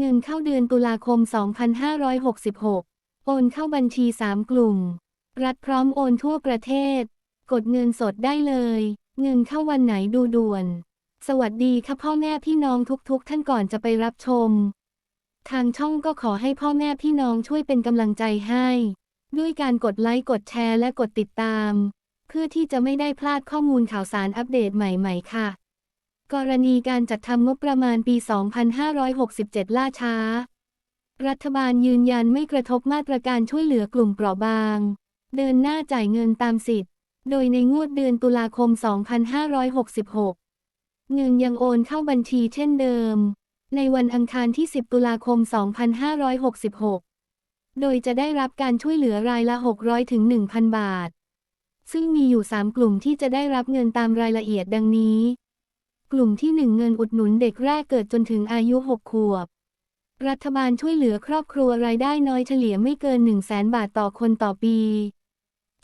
เงินเข้าเดือนตุลาคม 2566 โอนเข้าบัญชี 3 กลุ่ม รัฐพร้อมโอนทั่วประเทศ กดเงินสดได้เลย เงินเข้าวันไหนดูด่วน สวัสดีค่ะพ่อแม่พี่น้องทุกๆ ท่านก่อนจะไปรับชม ทางช่องก็ขอให้พ่อแม่พี่น้องช่วยเป็นกำลังใจให้ ด้วยการกดไลค์ กดแชร์และกดติดตาม เพื่อที่จะไม่ได้พลาดข้อมูลข่าวสารอัปเดตใหม่ ๆ ค่ะ กรณีการจัดทำงบประมาณปี 2567 ล่าช้า รัฐบาลยืนยันไม่กระทบมาตรการช่วยเหลือกลุ่มเปราะบาง เดินหน้าจ่ายเงินตามสิทธิ์ โดยในงวดเดือนตุลาคม 2566 เงินยังโอนเข้าบัญชีเช่นเดิม ในวันอังคารที่ 10 ตุลาคม 2566 โดยจะได้รับการช่วยเหลือรายละ 600 ถึง 1,000 บาท ซึ่งมีอยู่ 3 กลุ่มที่จะได้รับเงินตามรายละเอียดดังนี้ กลุ่มที่ 1 เงินอุดหนุนเด็กแรกเกิดจนถึงอายุ 6 ขวบ รัฐบาลช่วยเหลือครอบครัวรายได้น้อยเฉลี่ยไม่เกิน 1 0 0 0 0แสนบาทต่อคนต่อปี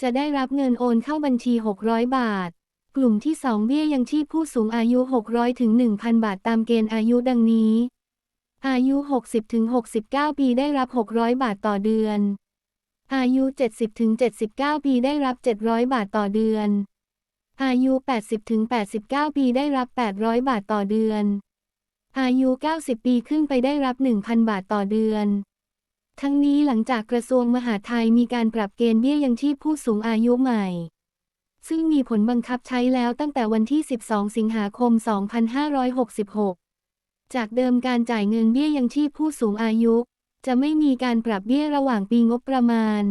จะได้รับเงินโอนเข้าบัญชี 600 บาท กลุ่มที่ 2 เบี้ยยังชีพผู้สูงอายุ 600ถึง1,000 บาทตามเกณฑ์อายุดังนี้ อายุ 60ถึง69 ปีได้รับ 600 บาทต่อเดือน อายุ 70ถึง79 ปีได้รับ 700 บาทต่อเดือน อายุ 80-89 ปีได้รับ 800 บาทต่อเดือน อายุ 90 ปีขึ้นไปได้รับ 1,000 บาทต่อเดือน ทั้งนี้หลังจากกระทรวงมหาดไทยมีการปรับเกณฑ์เบี้ยยังชีพผู้สูงอายุใหม่ ซึ่งมีผลบังคับใช้แล้วตั้งแต่วันที่ 12 สิงหาคม 2566 จากเดิมการจ่ายเงินเบี้ยยังชีพผู้สูงอายุ จะไม่มีการปรับเบี้ยระหว่างปีงบประมาณ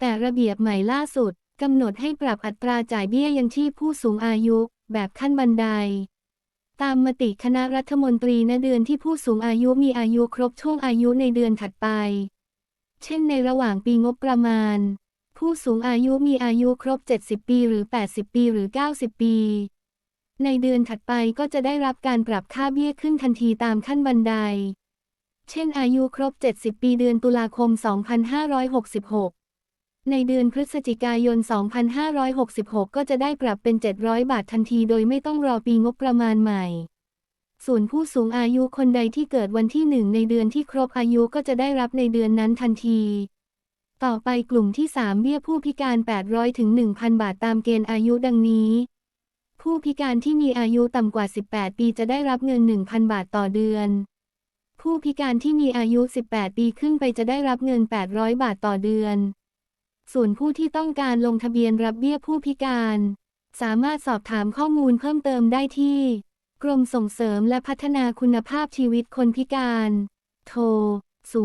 แต่ระเบียบใหม่ล่าสุด กำหนดให้ปรับอัตราจ่ายเบี้ยยังชีพผู้สูงอายุ แบบขั้นบันได ตามมติคณะรัฐมนตรีณเดือนที่ผู้สูงอายุมีอายุครบช่วงอายุในเดือนถัดไป เช่นในระหว่างปีงบประมาณ ผู้สูงอายุมีอายุครบ 70 ปีหรือ 80 ปีหรือ 90 ปี ในเดือนถัดไปก็จะได้รับการปรับค่าเบี้ยขึ้นทันทีตามขั้นบันได เช่นอายุครบ 70 ปีเดือนตุลาคม 2566 ในเดือนพฤศจิกายน 2566 ก็จะได้ปรับเป็น 700 บาททันทีโดยไม่ต้องรอปีงบประมาณใหม่ ส่วนผู้สูงอายุคนใดที่เกิดวันที่หนึ่งในเดือนที่ครบอายุก็จะได้รับในเดือนนั้นทันที ต่อไปกลุ่มที่ 3 เบี้ยผู้พิการ 800 ถึง 1,000 บาทตามเกณฑ์อายุดังนี้ ผู้พิการที่มีอายุต่ำกว่า 18 ปีจะได้รับเงิน 1,000 บาทต่อเดือนผู้พิการที่มีอายุ 18 ปีขึ้นไปจะได้รับเงิน 800 บาทต่อเดือน ส่วนผู้ที่ต้องการลงทะเบียนรับเบี้ยผู้พิการ สามารถสอบถามข้อมูลเพิ่มเติมได้ที่ กรมส่งเสริมและพัฒนาคุณภาพชีวิตคนพิการ โทร 0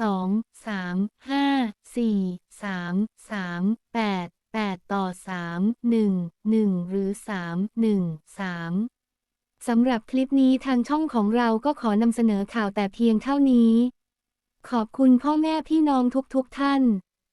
2 3 5 4 3 3 8 8 ต่อ 3 1 1 หรือ 3 1 3 สำหรับคลิปนี้ทางช่องของเราก็ขอนำเสนอข่าวแต่เพียงเท่านี้ ขอบคุณพ่อแม่พี่น้องทุกๆทท่าน